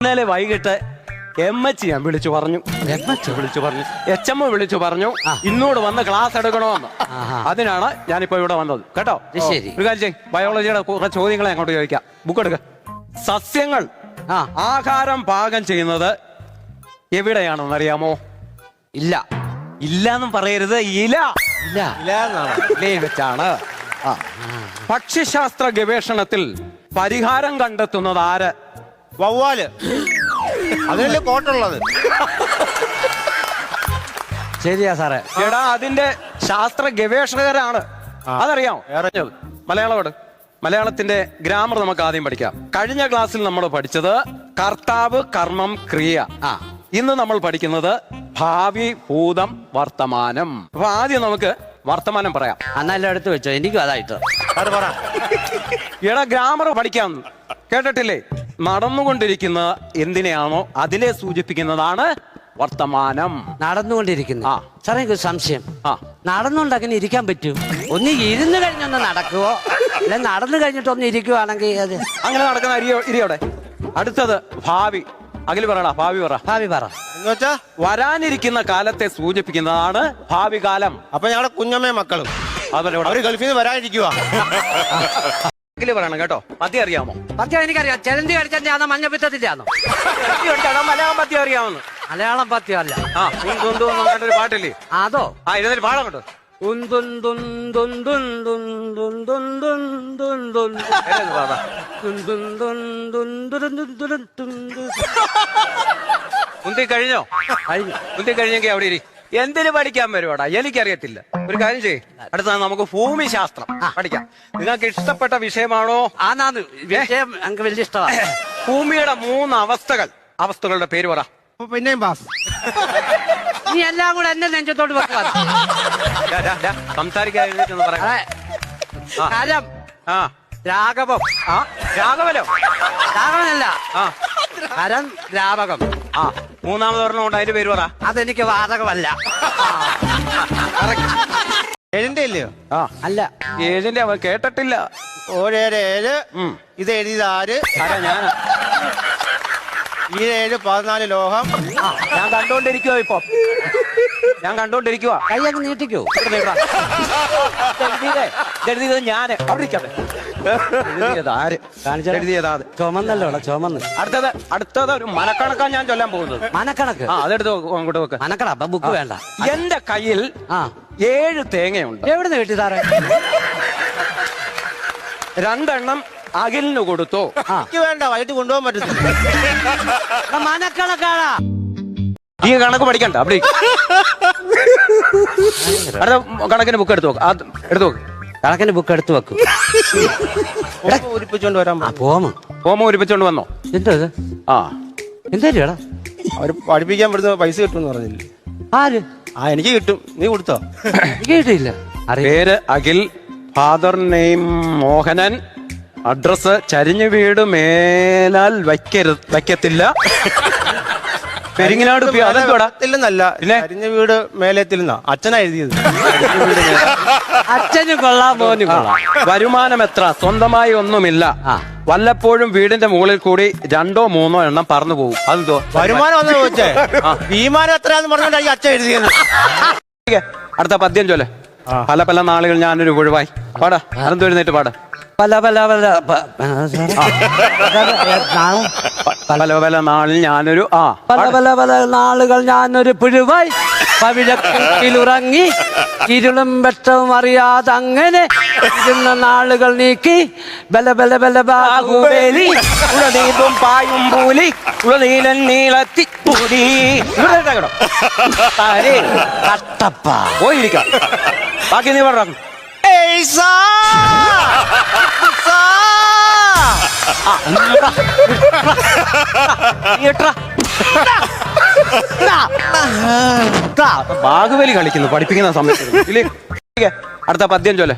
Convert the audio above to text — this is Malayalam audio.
ഇന്നലെ വൈകിട്ട് എം എച്ച് ഞാൻ വിളിച്ചു പറഞ്ഞു. വിളിച്ചു പറഞ്ഞു. എച്ച് എം വിളിച്ചു പറഞ്ഞു. ഇന്നോട് വന്ന് ക്ലാസ് എടുക്കണമെന്ന്. അതിനാണ് ഞാനിപ്പോ ഇവിടെ വന്നത്. കേട്ടോ? ശരി. ഒരു കാര്യം ബയോളജിയുടെ കുറെ ചോദ്യങ്ങളെ അങ്ങോട്ട് ചോദിക്കാം. ബുക്ക് എടുക്ക. സസ്യങ്ങൾ ആഹാരം പാകം ചെയ്യുന്നത് എവിടെയാണെന്ന് അറിയാമോ ഇല്ല. ഇല്ലാന്നും പറയരുത്. ഇല. ഇല്ല. ഇലയിൽ വെച്ചാണ്. ഭക്ഷ്യശാസ്ത്ര ഗവേഷണത്തിൽ പരിഹാരം കണ്ടെത്തുന്നത് ആര്? വവ്വാൽ. അതിനല്ലേ കോട്ടുള്ളത്. ശരിയാ സാറേ. എടാ അതിന്റെ ശാസ്ത്ര ഗവേഷകരാണ് അതറിയാം. മലയാളോട് മലയാളത്തിന്റെ ഗ്രാമർ നമുക്ക് ആദ്യം പഠിക്കാം. കഴിഞ്ഞ ക്ലാസ്സിൽ നമ്മൾ പഠിച്ചത് കർത്താവ് കർമ്മം ക്രിയ. ആ. ഇന്ന് നമ്മൾ പഠിക്കുന്നത് ഭാവി ഭൂതം വർത്തമാനം. അപ്പൊ ആദ്യം നമുക്ക് വർത്തമാനം പറയാം. അന്നെല്ലാം എടുത്ത് വെച്ചോ? എനിക്കും അതായിട്ട്. എടാ ഗ്രാമർ പഠിക്കാം കേട്ടിട്ടില്ലേ? നടന്നുകൊണ്ടിരിക്കുന്ന എന്തിനെയാണോ അതിനെ സൂചിപ്പിക്കുന്നതാണ് വർത്തമാനം. നടന്നുകൊണ്ടിരിക്കുന്നു. ആ. സാറേ എനിക്ക് ഒരു സംശയം. ആ. നടന്നുകൊണ്ട് അങ്ങനെ ഇരിക്കാൻ പറ്റും? ഒന്ന് ഇരുന്ന് കഴിഞ്ഞൊന്ന് നടക്കുവോ? അല്ലെ നടന്നു കഴിഞ്ഞിട്ട് ഒന്ന് ഇരിക്കുവാണെങ്കിൽ അത് അങ്ങനെ നടക്കുന്ന അരിയോ ഇരിയോടെ അടുത്തത് ഭാവി. അഖിൽ പറയടാ ഭാവി പറ. ഭാവി പറ. എന്ന് വെച്ചാ? വരാനിരിക്കുന്ന കാലത്തെ സൂചിപ്പിക്കുന്നതാണ് ഭാവി കാലം. അപ്പൊ ഞങ്ങളുടെ കുഞ്ഞമ്മ മക്കളും. അതുപോലെ ഇവിടെ അവർ ഗൾഫിൽ നിന്ന് വരാനിരിക്കുക അഖിൽ കേട്ടോ പദ്യം അറിയാമോ പദ്യം എനിക്കറിയാം ചെലന്തി കടിച്ചാണ് മഞ്ഞപ്പിത്തത്തിന്റെയാണോ മലയാളം പദ്യം അറിയാമെന്ന് മലയാളം പദ്യം അല്ല ഒരു പാട്ടില്ലേ അതോ ആ ഇതൊരു പാടം കേട്ടോ ഉന്തി കഴിഞ്ഞോ ഉന്തി കഴിഞ്ഞെങ്കിൽ അവിടെ ഇരിക്കും എന്തിനു പഠിക്കാൻ വരുവാടാ? എനിക്കറിയത്തില്ല. ഒരു കാര്യം ചെയ്യ്. അടുത്ത നമുക്ക് ഭൂമിശാസ്ത്രം പഠിക്കാം. നിങ്ങൾക്ക് ഇഷ്ടപ്പെട്ട വിഷയമാണോ? ആന്നാന്ന് വിഷയം എനിക്ക് വലിയ ഇഷ്ടമാണ് ഭൂമിയുടെ മൂന്ന് അവസ്ഥകൾ. അവസ്ഥകളുടെ പേര് പറ. പിന്നെയും പാസ്. നീ എല്ലാം കൂടെ എന്നെ നെഞ്ചത്തോട്ട് വെക്കുക എഴുന്നേറ്റൊന്ന് പറയാം. അതെ. കരം ആ. രാഘവം. ആ രാഘവലോ രാഘവനല്ല. ആ. കരം രാവകം. ആ. മൂന്നാമത് ഒരെണ്ണം ഉണ്ട് അതിന്റെ പേര് പറ. അതെനിക്ക് വാതകമല്ല ഏഴിന്റെ ഇല്ലയോ ആ. അല്ല. ഏഴിന്റെ അവൻ കേട്ടിട്ടില്ല. ഓരേഴ് ഏഴ് ഇത് എഴുതിയത് ആര് ആരാ ഞാൻ ഈ ഏഴ് പതിനാല് ലോഹം. ഞാൻ കണ്ടോണ്ടിരിക്കുക ഇപ്പൊ. ഞാൻ കണ്ടോണ്ടിരിക്കുവാ. കൈ അങ്ങ് നീട്ടിക്കോ. എഴുതിയത് ഞാൻ. അവിടെ ഇരിക്കട്ടെ. എഴുതിയത് ആര്? കാണിച്ചാ? എഴുതിയത് ആര് ചുമന്നല്ലോ ചുമന്ന്. അടുത്തത് അടുത്തത് ഒരു മനക്കണക്കാണ് ഞാൻ ചൊല്ലാൻ പോകുന്നത്. മനക്കണക്ക്? ആ അതെടുത്ത് വെക്ക്, അങ്ങോട്ട് വെക്ക്. മനക്കട അപ്പൊ ബുക്ക് വേണ്ട. എന്റെ കയ്യിൽ ആ. ഏഴ് തേങ്ങയുണ്ട്. എവിടുന്ന് കിട്ടി സാറേ? രണ്ടെണ്ണം അഖിലിന് കൊടുത്തു? ആ. എനിക്ക് വേണ്ട വൈകിട്ട് കൊണ്ടുപോകാൻ പറ്റത്തില്ല. ആ, മനക്കണക്കാടാ. ഈ കണക്ക് പഠിക്കണ്ട അവിടെ ഇരിക്ക്. അടുത്ത കണക്കിന് ബുക്ക് എടുത്തു നോക്ക് അത് എടുത്തു നോക്ക് കണക്കിന് ബുക്ക് എടുത്തു വെക്കും. പൂരിപ്പിച്ചോണ്ട് വരാൻ ആ പോമ? ഹോമം ഒരുപ്പിച്ചോണ്ട് വന്നോ? എന്തോ ഇത്? ആ. അവർ പഠിപ്പിക്കാൻ പറ്റുന്ന പൈസ കിട്ടുമെന്ന് പറഞ്ഞില്ലേ? ആര്? ആ എനിക്ക് കിട്ടും. നീ കൊടുത്തോ? എനിക്ക് അറിയാം പേര് Akhil father name Mohanan. Address ചരിഞ്ഞു വീട് മേലാൽ വയ്ക്കരുത് വയ്ക്കത്തില്ല. പെരിങ്ങനാട് പി- അതെന്തുവാടാ? ഇല്ലെന്നല്ല പിന്നെ? അരിഞ്ഞ വീട് മേലെത്തില്ലെന്നാ. അച്ഛനാ എഴുതിയത്. അച്ഛന് കൊള്ളാം മോനും കൊള്ളാം. വരുമാനം എത്ര? സ്വന്തമായി ഒന്നുമില്ല. വല്ലപ്പോഴും വീടിന്റെ മുകളിൽ കൂടി രണ്ടോ മൂന്നോ എണ്ണം പറന്നു പോകും. അതെന്തോ? വരുമാനം ഒന്ന് ചോദിച്ചേ വിമാനം എത്രയാന്ന് പറഞ്ഞോണ്ടാ ഈ അച്ഛൻ എഴുതിയത്? അടുത്ത പദ്യം ചൊല്ലെ. പല പല നാളുകൾ ഞാനൊരു ഒഴിവായി. പാടാ. അനന്ത് എഴുന്നേറ്റ് പാടാ. പല പല പല പ- ആ, സാറേ. പല പല നാളിൽ ഞാനൊരു ആ പല പല പല നാളുകൾ ഞാനൊരു പുഴുവായി പവിഴക്കുട്ടിലുറങ്ങി ഇരുളും വെട്ടവും അറിയാതെ അങ്ങനെ ഇരുന്ന നാളുകൾ നീക്കി ബല ബല ബല ബാഹുബലി ഉളനീതും പായും പൂലി ഉളനീലൻ നീളത്തി പൂലി. കട്ടപ്പ. പോയിരിക്കാം. ബാക്കി നീ പറഞ്ഞു! ബാഹുബലി കളിക്കുന്നു പഠിപ്പിക്കുന്ന സമയത്ത്? അടുത്ത പദ്യം ചൊല്ലെ.